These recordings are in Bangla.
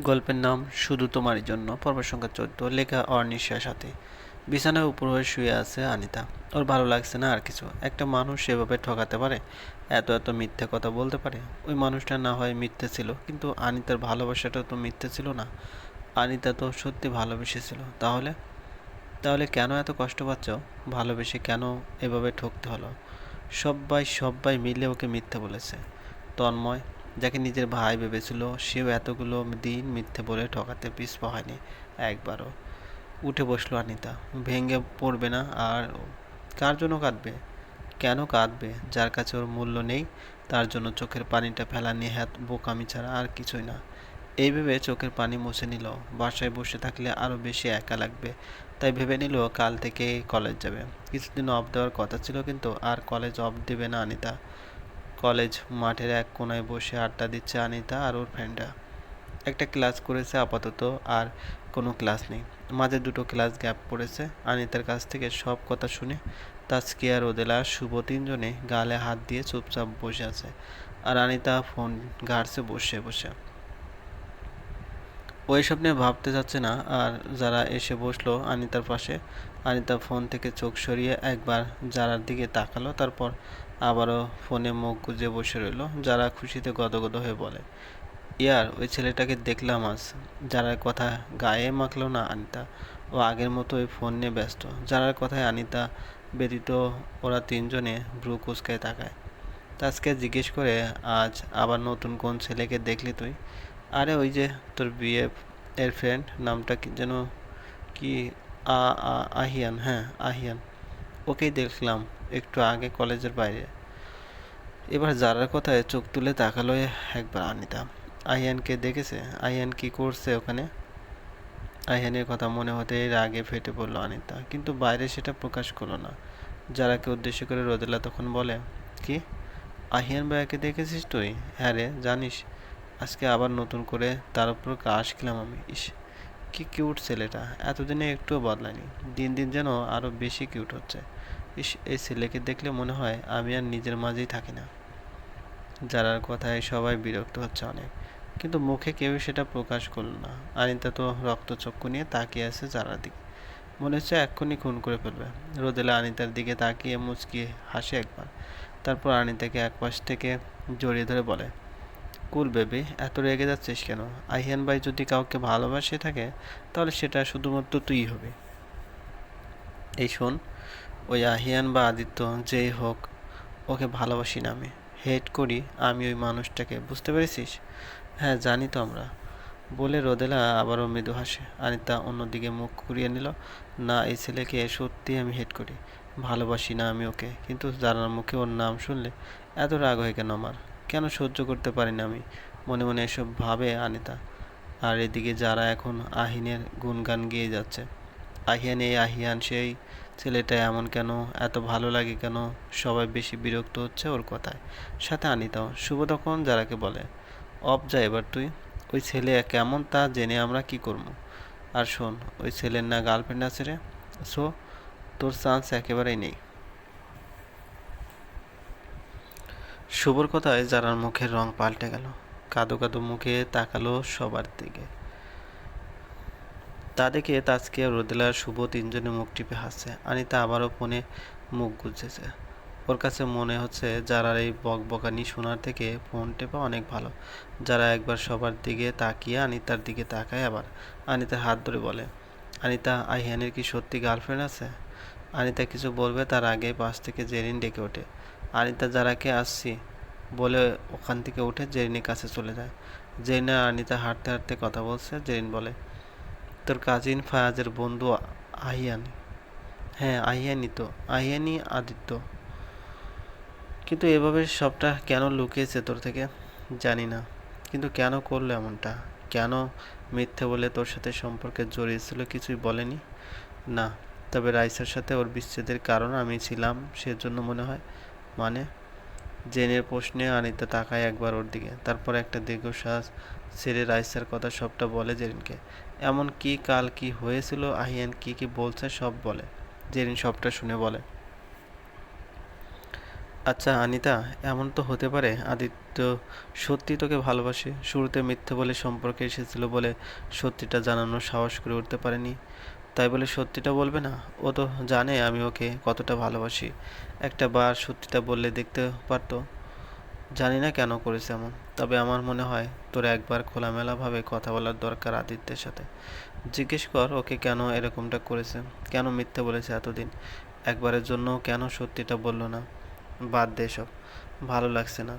গল্পের নাম শুধু তোমারই জন্য পর্ব সংখ্যা চোদ্দ, লেখা অর্নিশার সাথে। বিছানায় উপর হয়ে শুয়ে আছে আনিতা। ওর ভালো লাগছে না আর কিছু। একটা মানুষ সেভাবে ঠকাতে পারে? এত এত মিথ্যে কথা বলতে পারে? ওই মানুষটা না হয় মিথ্যে ছিল, কিন্তু আনিতার ভালোবাসাটা তো মিথ্যে ছিল না। আনিতা তো সত্যি ভালোবেসেছিল। তাহলে? তাহলে কেন এত কষ্ট পাচ্ছ? ভালোবেসে কেন এভাবে ঠকতে হলো? সবাই সবাই মিলে ওকে মিথ্যে বলেছে। তন্ময় যাকে নিজের ভাই ভেবেছিল, সেও এতগুলো দিন মিথ্যে বলে ঠকাতে পিছপা হয়নি একবারও। উঠে বসল আনিতা, ভেঙে পড়বে না আর কার জন্য কাঁদবে? কেন কাঁদবে? যার কাছে ওর মূল্য নেই, তার জন্য চোখের পানিটা ফেলা নেহাত বোকামি ছাড়া আর কিছুই না। এই ভেবে চোখের পানি মুছে নিল, বাসায় বসে থাকলে আরও বেশি একা লাগবে। তাই ভেবে নিল কাল থেকে কলেজ যাবে। কিছুদিন অফ দেওয়ার কথা ছিল কিন্তু আর কলেজ অফ দেবে না অনিতা কলেজ মাঠের এক কোনায় বসে আড্ডা দিচ্ছে আনিতা আর ওর ফ্রেন্ডরা। একটা ক্লাস করেছে আপাতত আর কোনো ক্লাস নেই। মাঝে দুটো ক্লাস গ্যাপ পড়েছে। আনিতার কাছ থেকে সব কথা শুনে তাজকিয়া রোদেলা শুভ তিনজনে গালে হাত দিয়ে চুপচাপ বসে আছে আর আনিতা ফোন ঘাড়ছে বসে বসে। ওই সব নিয়ে ভাবতে যাচ্ছে না আর যারা এসে বসল আনিতার পাশে, আনিতা ফোন থেকে চোখ সরিয়ে একবার যারার দিকে তাকালো, তারপর আবারও ফোনে মুখ গুজে বসে রইল, যারা খুশিতে গদগদ হয়ে বলে, ইয়ার, ওই ছেলেটাকে দেখলাম আজ। যারার কথা গায়ে মাখলো না আনিতা, ও আগের মতো ওই ফোন নিয়ে ব্যস্ত। যারার কথায় আনিতা ব্যতীত ওরা তিনজনে ভ্রু কুচকায় তাকায়। তাজকে জিজ্ঞেস করে, আজ আবার নতুন কোন ছেলেকে দেখলি তুই? আরে, ওই যে তোর বিয়ে, এর ফ্রেন্ড নামটা কি যেন, কি আহিয়ান হ্যাঁ আহিয়ান। ওকেই দেখলাম। একটু আগে কলেজের বাইরে। এবার যারার কথায় চোখ তুলে তাকালো একবার আনিতা। আহিয়ানকে দেখেছে? আহিয়ান কি করছে ওখানে? আহিয়ানের কথা মনে হতেই রাগে ফেটে পড়ল আনিতা, কিন্তু বাইরে সেটা প্রকাশ করল না। যারাকে উদ্দেশ্য করে রোদেলা তখন বলে, কি? আহিয়ান ভাইয়াকে দেখেছিস তুই? হ্যাঁ রে, জানিস। আজকে আবার নতুন করে তার উপর কাশ খেলাম আমি। ইস, কি কিউট ছেলেটা। এতদিনে একটুও বদলায়নি। দিন দিন যেন আরও বেশি কিউট হচ্ছে। ইস, এই ছেলেকে দেখলে মনে হয় আমি আর নিজের মাঝেই থাকি না। যারার কথায় সবাই বিরক্ত হচ্ছে অনেক। কিন্তু মুখে কেউ সেটা প্রকাশ করল না। আনিতা তো রক্তচক্ষু নিয়ে তাকিয়ে আছে যারার দিকে। মনে হচ্ছে এক্ষুনি খুন করে ফেলবে। রোদেলা আনিতার দিকে তাকিয়ে মুচকিয়ে হাসে একবার। তারপর আনিতাকে একপাশ থেকে জড়িয়ে ধরে বলে, কুল বেবি, এত রেগে যাচ্ছিস কেন? আহিয়ান ভাই যদি কাউকে ভালোবাসে থাকে, তাহলে সেটা শুধুমাত্র তুই হবে। এই শোন ওই আহিয়ান বা আদিত্য যেই হোক, ওকে ভালোবাসি না আমি। হেট করি আমি ওই মানুষটাকে, বুঝতে পেরেছিস? হ্যাঁ জানি তো আমরা। বলে রোদেলা আবারও মৃদু হাসে। আনিতা অন্যদিকে মুখ ঘুরিয়ে নিল, না, এই ছেলেকে সত্যি আমি হেট করি। ভালোবাসি না আমি ওকে। কিন্তু জানার মুখে ওর নাম শুনলে এত রাগ হয় কেন আমার? কেন সহ্য করতে পারি না আমি? মনে মনে এসব ভাবে আনিতা। আর এদিকে যারা এখন আহিনের গুনগান গেয়ে যাচ্ছে। আহিয়ান এই আহিয়ান সেই ছেলেটা এমন কেন? এত ভালো লাগে কেন? সবাই বেশি বিরক্ত হচ্ছে ওর কথায়। সাথে আনিতাও শুভ তখন যারাকে বলে অফ যা এবার তুই, ওই ছেলে কেমন তা জেনে আমরা কি করব? আর শোন, ওই ছেলের না গার্লফ্রেন্ড আছে রে। সো, তোর চান্স একেবারেই নেই। শুভর কথায় যারার মুখের রং পাল্টে গেল, কাদো কাদো মুখে তাকালো সবার দিকে। তা দেখে তাজকে রোদেলা শুভ তিনজনে মুখ টিপে হাসছে। আনিতা আবারও ফোনে মুখ গুজেছে। ওর কাছে মনে হচ্ছে যারা এই বকবকানি শোনার থেকে ফোন টেপা অনেক ভালো। যারা একবার সবার দিকে তাকিয়ে আনিতার দিকে তাকায় আবার। আনিতার হাত ধরে বলে, আনিতা, আহিয়ানের কি সত্যি গার্লফ্রেন্ড আছে? আনিতা কিছু বলবে তার আগে পাশ থেকে জেরিন ডেকে ওঠে। আনিতা, যারাকে আসছি বলে ওখান থেকে উঠে জেরিনের কাছে চলে যায়। জেরিন আনিতা হাঁটতে হাঁটতে কথা বলছে। জেরিন বলে তোর কাজিন ফায়াজের বন্ধু আহিয়ান। হ্যাঁ আহিয়ানি তো, আহিয়ানি, আদিত্য। কিন্তু এভাবে সবটা কেন লুকিয়েছে তোর থেকে? জানি না। কিন্তু কেন করল এমনটা? কেন মিথ্যে বলে তোর সাথে সম্পর্কে জড়িয়েছিল কিছুই বলেনি? না, তবে রাইসার সাথে ওর বিচ্ছেদের কারণ আমি ছিলাম সেজন্য মনে হয়। মানে জেনের প্রশ্নে আনিতা তাকায় একবার ওর দিকে। তারপর একটা দীর্ঘশ্বাস ছেড়ে রাইসার কথা সবটা বলে জেরিনকে এমন কি কাল কি হয়েছিল, আহিয়ান কি কি বলছে সব বলে। জেরিন সবটা শুনে বলে। আচ্ছা আনিতা, এমন তো হতে পারে। আদিত্য সত্যি তোকে ভালোবাসে। শুরুতে মিথ্যে বলে সম্পর্কে এসেছিল বলে সত্যিটা জানানোর সাহস করে উঠতে পারেনি। তাই বলে সত্যিটা বলবে না? ও তো জানে আমি ওকে কতটা ভালোবাসি। একটা বার সত্যিটা বললে দেখতে পারতো। জানি না কেন করেছে এমন, তবে আমার মনে হয় তোর একবার খোলামেলাভাবে কথা বলার দরকার আদিত্যের সাথে। জিজ্ঞেস কর ওকে কেন এরকমটা করেছে, কেন মিথ্যে বলেছে এতদিন, একবারের জন্য কেন সত্যিটা বলল না? বাদ দে সব ভালো লাগছে না।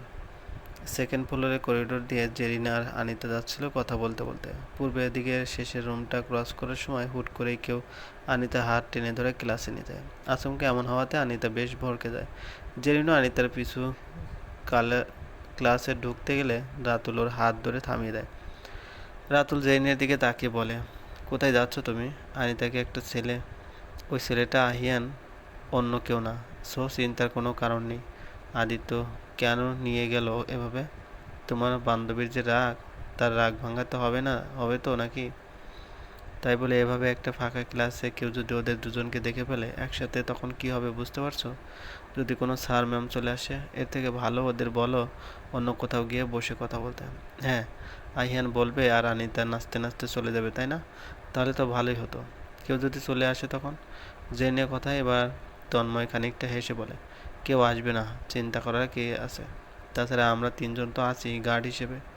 সেকেন্ড ফ্লোরের করিডোর দিয়ে জেরিনা আর আনিতা যাচ্ছিল কথা বলতে বলতে। পূর্বের দিকে শেষের রুমটা ক্রস করার সময় হুট করেই কেউ আনিতা হাত টেনে ধরে ক্লাসে নিয়ে যায়। আচমকা এমন হওয়াতে আনিতা বেশ ভরকে যায়। জেরিনা আনিতার পিছু কালে ক্লাসে ঢুকতে গেলে রাতুল ওর হাত ধরে থামিয়ে দেয়। রাতুল জেরিনের দিকে তাকিয়ে বলে, কোথায় যাচ্ছ তুমি? আনিতাকে একটা ছেলে। ওই ছেলেটা আহিয়ান অন্য কেউ না। সো, চিন্তার কোনো কারণ নেই। আদিত্য কেন নিয়ে গেল এভাবে? তোমার বান্ধবীর যে রাগ, তার রাগ ভাঙাতে হবে না? হবে তো নাকি? তাই বলে এভাবে একটা ফাঁকা ক্লাসে কেউ যদি ওদের দুজনকে দেখে ফেলে একসাথে, তখন কি হবে বুঝতে পারছ? যদি কোনো স্যার, ম্যাম চলে আসে, এর থেকে ভালো ওদের বলো, অন্য কোথাও গিয়ে বসে কথা বলতে। হ্যাঁ আহিয়ান বলবে আর আনিতা নাচতে নাচতে চলে যাবে, তাই না? তাহলে তো ভালোই হতো। কেউ যদি চলে আসে তখন? জেনে কথা, এবার তন্ময় খানিকটা হেসে বলে, কেউ আসবে না, চিন্তা করার কে আছে? তাছাড়া আমরা তিনজন তো আছি গার্ড হিসেবে।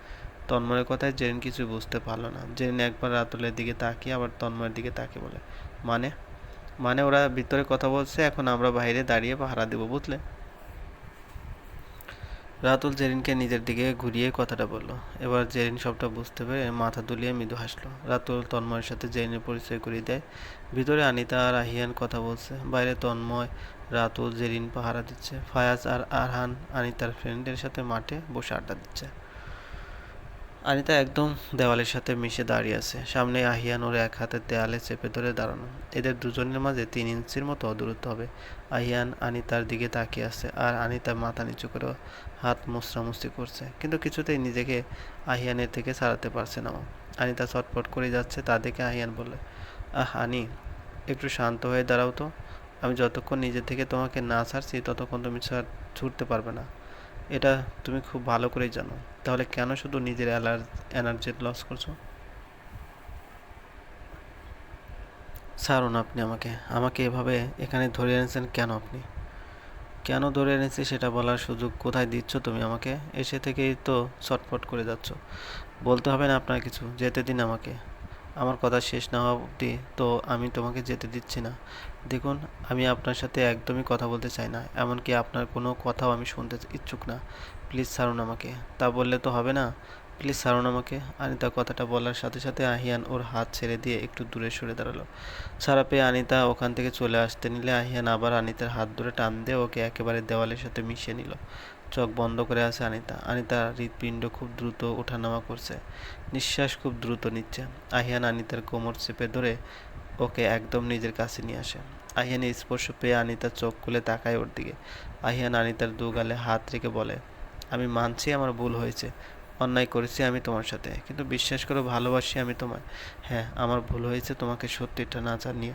তন্ময়ের কথায় জেরিন কিছু বুঝতে পারল না। জেরিন একবার রাতুলের দিকে তাকিয়ে আবার তন্ময়ের দিকে তাকিয়ে বলে মানে? মানে ওরা ভিতরে কথা বলছে, এখন আমরা বাইরে দাঁড়িয়ে পাহারা দেবো বুঝলে? রাতুল জেরিনকে নিজের দিকে ঘুরিয়ে কথাটা বলল। এবার জেরিন সবটা বুঝতে পেরে মাথা দুলিয়ে মৃদু হাসলো। রাতুল তন্ময়ের সাথে জেরিনের পরিচয় করিয়ে দেয়। ভিতরে আনিতা আর আহিয়ান কথা বলছে। বাইরে তন্ময়, রাতুল, জেরিন পাহারা দিচ্ছে। ফায়াজ আর আরহান আনিতার ফ্রেন্ডের সাথে মাঠে বসে আড্ডা দিচ্ছে। আনিতা একদম দেওয়ালের সাথে মিশে দাঁড়িয়ে আছে। সামনে আহিয়ান ওর এক হাতের দেয়ালে চেপে ধরে দাঁড়ানো। এদের দুজনের মাঝে তিন ইঞ্চির মতো দূরত্ব হবে। আহিয়ান আনিতার দিকে তাকিয়ে আছে আর আনিতা মাথা নিচু করে হাত মুচড়ামুচড়ি করছে। কিন্তু কিছুতেই নিজেকে আহিয়ানের থেকে ছাড়াতে পারছে না আনিতা ছটফট করে যাচ্ছে, তা দেখে আহিয়ান বলে আহ, আনি, একটু শান্ত হয়ে দাঁড়াও তো। আমি যতক্ষণ নিজে থেকে তোমাকে না ছাড়ছি, ততক্ষণ তুমি ছাড় ছুটতে পারবে না। এটা তুমি খুব ভালো করেই জানো। তাহলে কেন শুধু নিজের এনার্জি লস করছ? ছাড়ুন আপনি আমাকে। আমাকে এভাবে এখানে ধরে এনেছেন কেন আপনি? কেন ধরে এনেছি সেটা বলার সুযোগ কোথায় দিচ্ছ তুমি আমাকে? এসে থেকেই তো ছটফট করে যাচ্ছ। বলতে হবে না আপনার কিছু, যেতে দিন আমাকে। আমার কথা শেষ না হওয়া অবধি তো আমি তোমাকে যেতে দিচ্ছি না। দেখুন, আমি আপনার সাথে একদমই কথা বলতে চাই না, এমনকি আপনার কোনো কথাও আমি শুনতে ইচ্ছুক না। প্লিজ ছাড়ুন আমাকে। তা বললে তো হবে না। প্লিজ ছাড়ুন আমাকে। আনিতা কথাটা বলার সাথে সাথে আহিয়ান ওর হাত ছেড়ে দিয়ে একটু দূরে সরে দাঁড়াল। ছাড়া পেয়ে আনিতা ওখান থেকে চলে আসতে নিলে আহিয়ান আবার আনিতার হাত ধরে টান দিয়ে ওকে একেবারে দেওয়ালের সাথে মিশিয়ে নিল। চোখ বন্ধ করে আছে আনিতা। আনিতা হৃৎপিণ্ড খুব দ্রুত ওঠানামা করছে। নিঃশ্বাস খুব দ্রুত নিচ্ছে। আহিয়ান আনিতার কোমর চেপে ধরে ওকে একদম নিজের কাছে নিয়ে আসে। আহিয়ানের স্পর্শ পেয়ে আনিতা চোখ খুলে তাকায় ওর দিকে। আহিয়ান আনিতার দু গালে হাত রেখে বলে আমি মানছি, আমার ভুল হয়েছে, অন্যায় করেছি আমি তোমার সাথে, কিন্তু বিশ্বাস করো ভালোবাসি আমি তোমায়। হ্যাঁ আমার ভুল হয়েছে, তোমাকে সত্যিটা না জানিয়ে।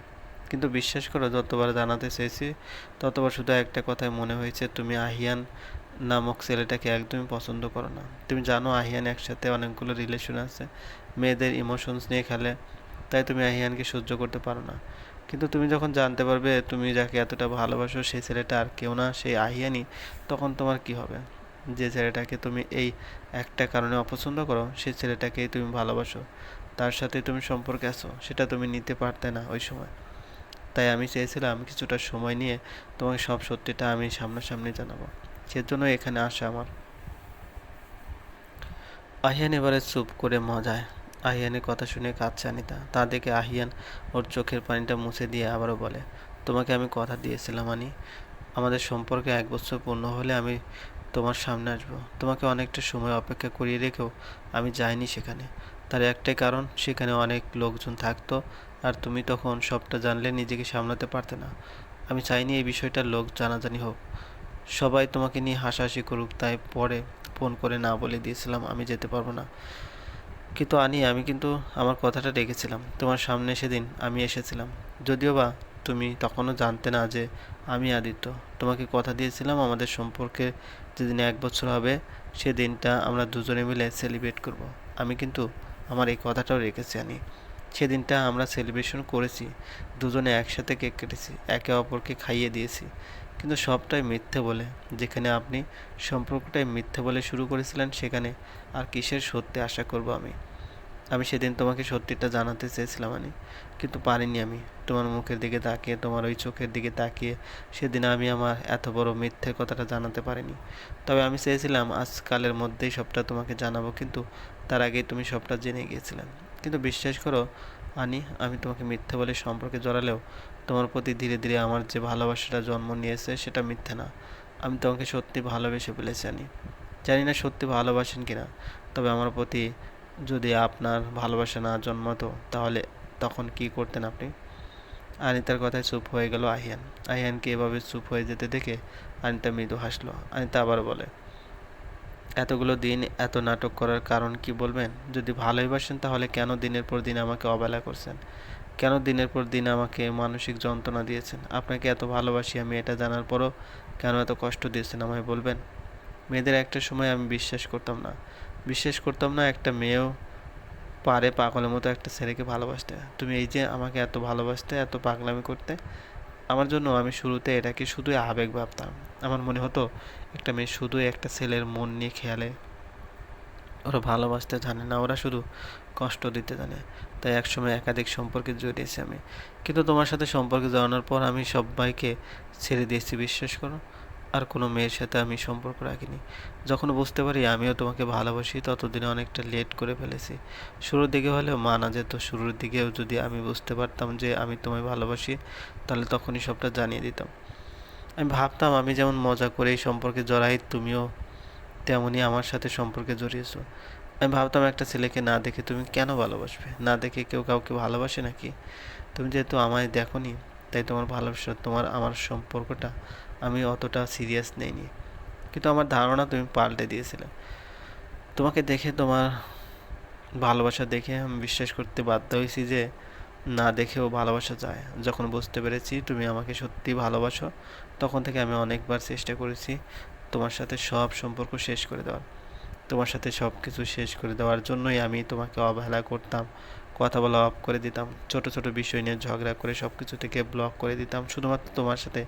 কিন্তু বিশ্বাস করো, যতবার জানাতে চেয়েছি, ততবার শুধু একটা কথাই মনে হয়েছে, তুমি আহিয়ান নামক ছেলেটাকে একদমই পছন্দ করো না। তুমি জানো আহিয়ান একসাথে অনেকগুলো রিলেশন আছে, মেয়েদের ইমোশনস নিয়ে খেলে, তাই তুমি আহিয়ানকে সহ্য করতে পারো না। কিন্তু তুমি যখন জানতে পারবে, তুমি যাকে এতটা ভালোবাসো, সেই ছেলেটা আর কেউ না, সেই আহিয়ানি তখন তোমার কি হবে? যে ছেলেটাকে তুমি এই একটা কারণে অপছন্দ করো সেই ছেলেটাকেই তুমি ভালোবাসো। তার সাথে তুমি সম্পর্কে আছো, সেটা তুমি নিতে পারতে না ওই সময়। তাই আমি চেয়েছিলাম কিছুটা সময় নিয়ে তোমাকে সব সত্যিটা আমি সামনাসামনি জানাব। সেজন্য এখানে আসা আমার। আহিয়ান এবারে চুপ করে মজায়। আহিয়ানের কথা শুনে কাঁদছে আনিতা। তা দেখে আহিয়ান ওর চোখের পানিটা মুছে দিয়ে আবারও বলে, তোমাকে আমি কথা দিয়েছিলাম, আনি। আমাদের সম্পর্কে এক বছর পূর্ণ হলে আমি তোমার সামনে আসব। তোমাকে অনেকটা সময় অপেক্ষা করিয়ে রেখেও আমি যাইনি সেখানে। তার একটাই কারণ, সেখানে অনেক লোকজন থাকতো আর তুমি তখন সবটা জানলে নিজেকে সামলাতে পারতে না। আমি চাইনি এই বিষয়টা লোক জানাজানি হোক। সবাই তোমাকে নিয়ে হাসাহাসি করুক, তাই পরে ফোন করে না বলে দিয়েছিলাম, আমি যেতে পারব না। কিন্তু আনি, আমি কিন্তু আমার কথাটা রেখেছিলাম। তোমার সামনে সেদিন আমি এসেছিলাম। যদিও বা তুমি তখনও জানতে না যে আমি আদিত্য। তোমাকে কথা দিয়েছিলাম আমাদের সম্পর্কে যেদিন এক বছর হবে, সেদিনটা আমরা দুজনে মিলে সেলিব্রেট করব। আমি কিন্তু আমার এই কথাটাও রেখেছি আনি। সেদিনটা আমরা সেলিব্রেশন করেছি, দুজনে একসাথে কেক কেটেছি, একে অপরকে খাইয়ে দিয়েছি। কিন্তু সবটাই মিথ্যে বলে, যেখানে আপনি সম্পর্কটাই মিথ্যে বলে শুরু করেছিলেন, সেখানে আর কিসের সত্যি আশা করব আমি? আমি সেদিন তোমাকে সত্যিটা জানাতে চেয়েছিলাম আমি কিন্তু পারিনি আমি। তোমার মুখের দিকে তাকিয়ে, তোমার ওই চোখের দিকে তাকিয়ে সেদিন আমি আমার এত বড় মিথ্যে কথাটা জানাতে পারিনি। তবে আমি চেয়েছিলাম আজকালের মধ্যেই সবটা তোমাকে জানাব, কিন্তু তার আগেই তুমি সবটা জেনে গিয়েছিলেন। কিন্তু বিশ্বাস করো, আনি, আমি তোমাকে মিথ্যে বলে সম্পর্কে জড়ালেও তোমার প্রতি ধীরে ধীরে আমার যে ভালোবাসাটা জন্ম নিয়েছে সেটা মিথ্যে না। আমি তোমাকে সত্যি ভালোবেসে ফেলেছি, আনি। জানি না সত্যি ভালোবাসেন কিনা, তবে আমার প্রতি যদি আপনার ভালোবাসা না জন্মাতো, তাহলে তখন কি করতেন আপনি? আনিতার কথায় চুপ হয়ে গেল আহিয়ান। আহিয়ানকে এভাবে চুপ হয়ে যেতে দেখে আনিতা মৃদু হাসলো। আনিতা আবার বলে, এতগুলো দিন এত নাটক করার কারণ কি বলবেন? যদি ভালোই বাসেন, তাহলে কেন দিনের পর দিন আমাকে অবহেলা করছেন? কেন দিনের পর দিন আমাকে মানসিক যন্ত্রণা দিয়েছেন? আপনাকে এত ভালোবাসি, আমি এটা জানার পরও কেন এত কষ্ট দিয়েছেন, আমায় বলবেন? মেয়েদের একটা সময় আমি বিশ্বাস করতাম না। বিশ্বাস করতাম না, একটা মেয়েও পারে পাগলের মতো একটা ছেলেকে ভালোবাসতে। তুমি এই যে আমাকে এত ভালোবাসতে, এত পাগলামি করতে, আমার জন্য আমি শুরুতে এটাকে শুধুই আবেগ ভাবতাম। আমার মনে হতো, একটা মেয়ে শুধুই একটা ছেলের মন নিয়ে খেয়ালে। ওরা ভালোবাসতে জানে না, ওরা শুধু কষ্ট দিতে জানে। তাই একসময় একাধিক সম্পর্কে জড়িয়েছি আমি। কিন্তু তোমার সাথে সম্পর্কে জড়ানোর পর আমি সবাইকে ছেড়ে দিয়েছি, বিশ্বাস করো। আর কোনো মেয়ের সাথে আমি সম্পর্ক রাখিনি। যখন বুঝতে পারি আমিও তোমাকে ভালোবাসি, ততদিনে অনেকটা লেট করে ফেলেছি। শুরুর দিকে হলেও মানা যেত, শুরুর দিকেও যদি আমি বুঝতে পারতাম যে আমি তোমায় ভালোবাসি, তাহলে তখনই সবটা জানিয়ে দিতাম। আমি ভাবতাম, আমি যেমন মজা করে এই সম্পর্কে জড়াই, তুমিও তেমনই আমার সাথে সম্পর্কে জড়িয়েছো। আমি ভাবতাম একটা ছেলেকে না দেখে তুমি কেন ভালোবাসবে? না দেখে কেউ কাউকে ভালোবাসে নাকি? তুমি যেহেতু আমায় দেখোনি, তাই তোমার ভালোবাসা, তোমার, আমার সম্পর্কটা আমি অতটা সিরিয়াস নেইনি। কিন্তু আমার ধারণা তুমি পাল্টে দিয়েছিলে। তোমাকে দেখে, তোমার ভালোবাসা দেখে আমি বিশ্বাস করতে বাধ্য হয়েছি যে, না দেখেও ভালোবাসা যায়। যখন বুঝতে পেরেছি তুমি আমাকে সত্যি ভালোবাসো, তখন থেকে আমি অনেকবার চেষ্টা করেছি তোমার সাথে সব সম্পর্ক শেষ করে দেওয়ার। তোমার সাথে সব কিছু শেষ করে দেওয়ার জন্যই আমি তোমাকে অবহেলা করতাম। কথা বলা অফ করে দিতাম, ছোট ছোট বিষয় নিয়ে ঝগড়া করে সব কিছু থেকে ব্লক করে দিতাম, শুধুমাত্র তোমার সাথে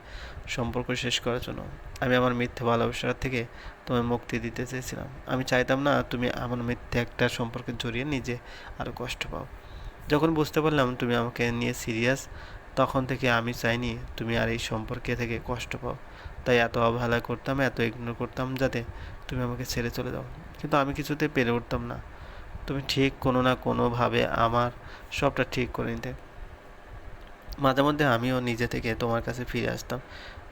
সম্পর্ক শেষ করার জন্য। আমি আমার মিথ্যে ভালোবাসার থেকে তোমায় মুক্তি দিতে চেয়েছিলাম। আমি চাইতাম না তুমি আমার মিথ্যে একটা সম্পর্কে জড়িয়ে নিজে আরও কষ্ট পাও। যখন বুঝতে পারলাম তুমি আমাকে নিয়ে সিরিয়াস তখন থেকে আমি চাইনি তুমি আর এই সম্পর্কে থেকে কষ্ট পাও। তাই এত অবহেলা করতাম, এত ইগনোর করতাম যাতে তুমি আমাকে ছেড়ে চলে যাও। কিন্তু আমি কিছুতে পেরে উঠতাম না। তুমি ঠিক কোনো না কোনোভাবে আমার সবটা ঠিক করে নিতে। মাঝে মধ্যে আমিও নিজে থেকে তোমার কাছে ফিরে আসতাম।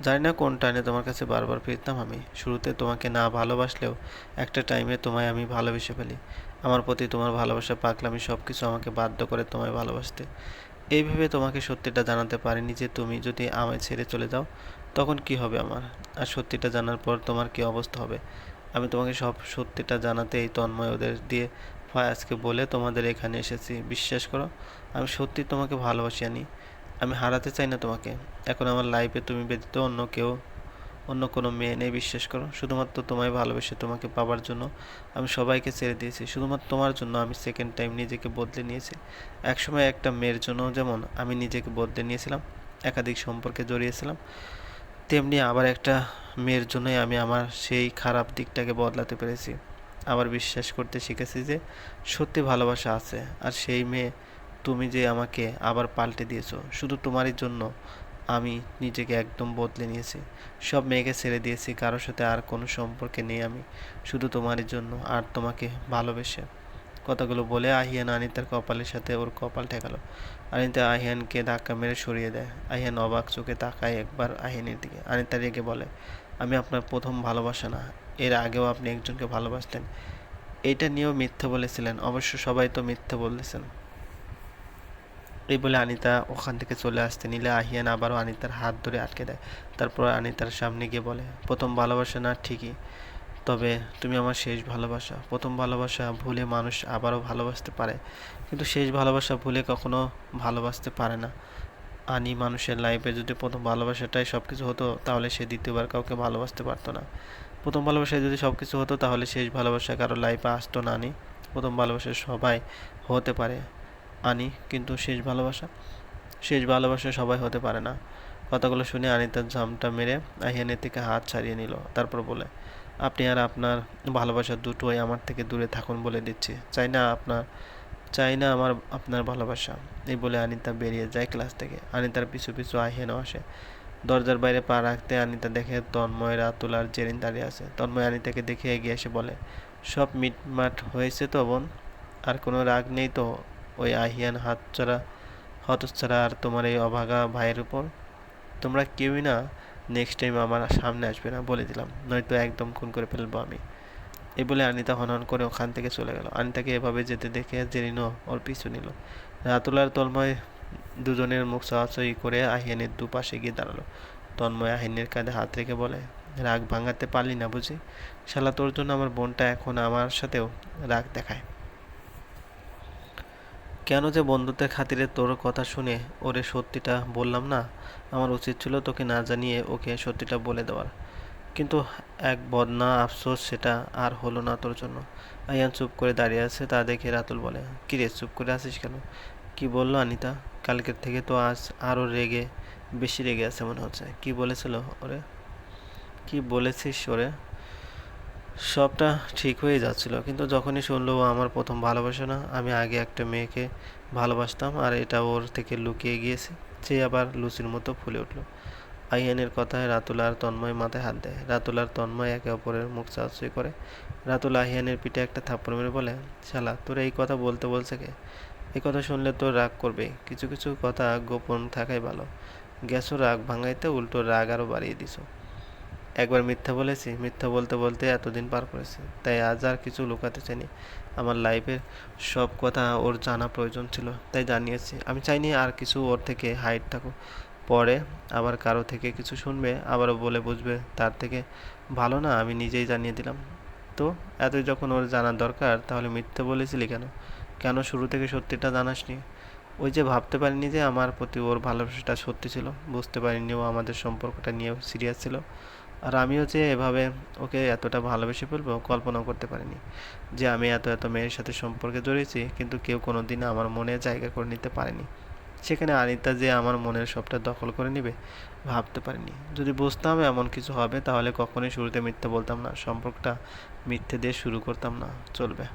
জানি না কোন টাইমে তোমার কাছে বারবার ফিরতাম আমি। শুরুতে তোমাকে না ভালোবাসলেও একটা টাইমে তোমায় আমি ভালোবেসে ফেলি। আমার প্রতি তোমার ভালোবাসা পাকলামি সব কিছু আমাকে বাধ্য করে তোমায় ভালোবাসতে। এইভাবে তোমাকে সত্যিটা জানাতে পারিনি যে তুমি যদি আমায় ছেড়ে চলে যাও, তখন কি হবে আমার? আর সত্যিটা জানার পর তোমার কি অবস্থা হবে? আমি তোমাকে সব সত্যিটা জানাতে এই তন্ময় ওদের দিয়ে ফায়াজকে বলে তোমাদের এখানে এসেছি। বিশ্বাস করো, আমি সত্যি তোমাকে ভালোবাসি, আনি। আমি হারাতে চাই না তোমাকে। এখন আমার লাইফে তুমি ব্যতীত অন্য কেউ, অন্য কোনো মেয়ে নেই, বিশ্বাস করো। শুধুমাত্র তোমায় ভালোবেসে তোমাকে পাবার জন্য আমি সবাইকে ছেড়ে দিয়েছি। শুধুমাত্র তোমার জন্য আমি সেকেন্ড টাইম নিজেকে বদলে নিয়েছি। একসময় একটা মেয়ের জন্য যেমন আমি নিজেকে বদলে নিয়েছিলাম, একাধিক সম্পর্কে জড়িয়েছিলাম, তেমনি আবার একটা মেয়ের জন্যই আমি আমার সেই খারাপ দিকটাকে বদলাতে পেরেছি। আবার বিশ্বাস করতে শিখেছি যে সত্যি ভালোবাসা আছে। আর সেই মেয়ে তুমি যে আমাকে আবার পাল্টে দিয়েছ, শুধু তোমারই জন্য আমি নিজেকে একদম বদলে নিয়েছি। সব মেয়েকে ছেড়ে দিয়েছি, কারোর সাথে আর কোনো সম্পর্কে নেই আমি, শুধু তোমারই জন্য আর তোমাকে ভালোবেসে। কথাগুলো বলে আহিয়ান আনিতার কপালের সাথে ওর কপাল ঠেকালো। আনিতা আহিয়ানকে ধাক্কা মেরে সরিয়ে দেয়। আহিয়ান অবাক চোখে তাকায় একবার আহিয়ানের দিকে। আনিতা রেগে বলে, আমি আপনার প্রথম ভালোবাসা না এর আগেও আপনি একজনকে ভালোবাসতেন এটা নিয়েও মিথ্যে বলেছিলেন। অবশ্য সবাই তো মিথ্যে বলেছেন এই বলে আনিতা ওখান থেকে চলে আসতে নিলে আহিয়ান আবারও আনিতার হাত ধরে আটকে দেয়। তারপর আনিতার সামনে গিয়ে বলে, প্রথম ভালোবাসা না ঠিকই। তবে তুমি আমার শেষ ভালোবাসা। প্রথম ভালোবাসা ভুলে মানুষ আবারও ভালোবাসতে পারে। কিন্তু শেষ ভালোবাসা ভুলে কখনো ভালোবাসতে পারে না। আনি মানুষের লাইফে যদি প্রথম ভালোবাসাটাই সব কিছু হতো, তাহলে সে দ্বিতীয়বার কাউকে ভালোবাসতে পারতো না। প্রথম ভালোবাসায় যদি সব কিছু হতো, তাহলে শেষ ভালোবাসা কারও লাইফে আসতো না আনি। প্রথম ভালোবাসা সবাই হতে পারে আনি, কিন্তু শেষ ভালোবাসা? শেষ ভালোবাসা সবাই হতে পারে না। কথাগুলো শুনে আনিতার ঝামটা মেরে আহিয়ানের থেকে হাত ছাড়িয়ে নিল, তারপর বলে, আপনি আর আপনার ভালোবাসা দুটোই আমার থেকে দূরে থাকুন বলে দিচ্ছি। চাই না আপনার, চাই না আমার, আপনার ভালোবাসা। এই বলে আনিতা বেরিয়ে যায় ক্লাস থেকে। আনিতার পিছু পিছু আহিয়ানও আসে। দরজার বাইরে পা রাখতে আনিতা দেখে তন্ময় রাতুল আর জেরিন দাঁড়িয়ে আছে। তন্ময় আনিতাকে দেখে এগিয়ে এসে বলে, সব মিটমাট হয়েছে তো বোন? আর কোনো রাগ নেই তো ওই আহিয়ান হাতছাড়া হতচ্ছাড়া আর তোমার এই অভাগা ভাইয়ের উপর? তোমরা কেউই না নেক্সট টাইম আমার সামনে আসবে না। বলে দিলাম। নয়তো একদম খুন করে ফেলব আমি। এই বলে আনিতা হনহন করে ওখান থেকে চলে গেল। আনিতাকে এভাবে যেতে দেখে জেরিনও ওর পিছু নিল। রাতুল আর তন্ময় দুজনের মুখ চাওয়াচাই করে আহিয়ানের দুপাশে গিয়ে দাঁড়াল। তন্ময় আহিনের কাঁধে হাত রেখে বলে, রাগ ভাঙাতে পারলি না বুঝি? শালা, তোর জন্য আমার বোনটা এখন আমার সাথেও রাগ দেখায়। কেন যে বন্ধুত্বের খাতিরে তোর কথা শুনে ওরে সত্যিটা বললাম না? আমার উচিত ছিল তোকে না জানিয়ে ওকে সত্যিটা বলে দেওয়ার। কিন্তু এক বদনা আফসোস সেটা আর হলো না তোর জন্য। আয়ান চুপ করে দাঁড়িয়ে আছে, তা দেখে রাতুল বলে, কিরে, চুপ করে আছিস কেন? কি বলল আনিতা? কালকের থেকে তো আজ আরও রেগে, বেশি রেগে আছে মনে হচ্ছে। কি বলেছিল ওরে? কি বলেছিস ওরে? সবটা ঠিক হয়ে যাচ্ছিল। কিন্তু যখনই শুনলো, ও আমার প্রথম ভালোবাসা না, আমি আগে একটা মেয়েকে ভালোবাসতাম আর এটা ওর থেকে লুকিয়ে গিয়েছে, সে আবার লুচির মতো ফুলে উঠল। আইয়ানের কথায় রাতুল আর তন্ময় মাথায় হাত দেয়। রাতুল আর তন্ময় একে অপরের মুখ চাচুই করে। রাতুল আহিয়ানের পিঠে একটা থাপ্পড় মেরে বলে, শালা, তোর এই কথা বলতে বলছে কে? এই কথা শুনলে তোর রাগ করবে। কিছু কিছু কথা গোপন থাকাই ভালো। গ্যাসও রাগ ভাঙাইতে উল্টো রাগ আরও বাড়িয়ে দিছো। একবার মিথ্যা বলেছি, মিথ্যা বলতে বলতে এতদিন পার করেছি। তাই আজ আর কিছু লুকাতে চাইনি। আমার লাইফের সব কথা ওর জানা প্রয়োজন ছিল, তাই জানিয়েছি। আমি চাইনি আর কিছু ওর থেকে হাইট থাকুক। পরে আবার কারও থেকে কিছু শুনবে, আবারও বলে বুঝবে তার থেকে ভালো না, আমি নিজেই জানিয়ে দিলাম। তো এতই যখন ওর জানার দরকার, তাহলে মিথ্যে বলেছিলি কেন? কেন শুরু থেকে সত্যিটা জানাসনি? ওই যে ভাবতে পারিনি যে আমার প্রতি ওর ভালোবাসাটা সত্যি ছিল। বুঝতে পারিনি ও আমাদের সম্পর্কটা নিয়েও সিরিয়াস ছিল। আর আমিও যে এভাবে ওকে এতটা ভালোবেসে ফেলব কল্পনাও করতে পারিনি যে আমি এত এত মেয়ের সাথে সম্পর্কে জড়িয়েছি, কিন্তু কেউ কোনো দিন আমার মনে জায়গা করে নিতে পারেনি। সেখানে আনিতা যে আমার মনের সবটা দখল করে নিবে, ভাবতে পারিনি। যদি বুঝতাম এমন কিছু হবে, তাহলে কখনোই শুরুতে মিথ্যে বলতাম না, সম্পর্কটা মিথ্যে দিয়ে শুরু করতাম না, চলবে।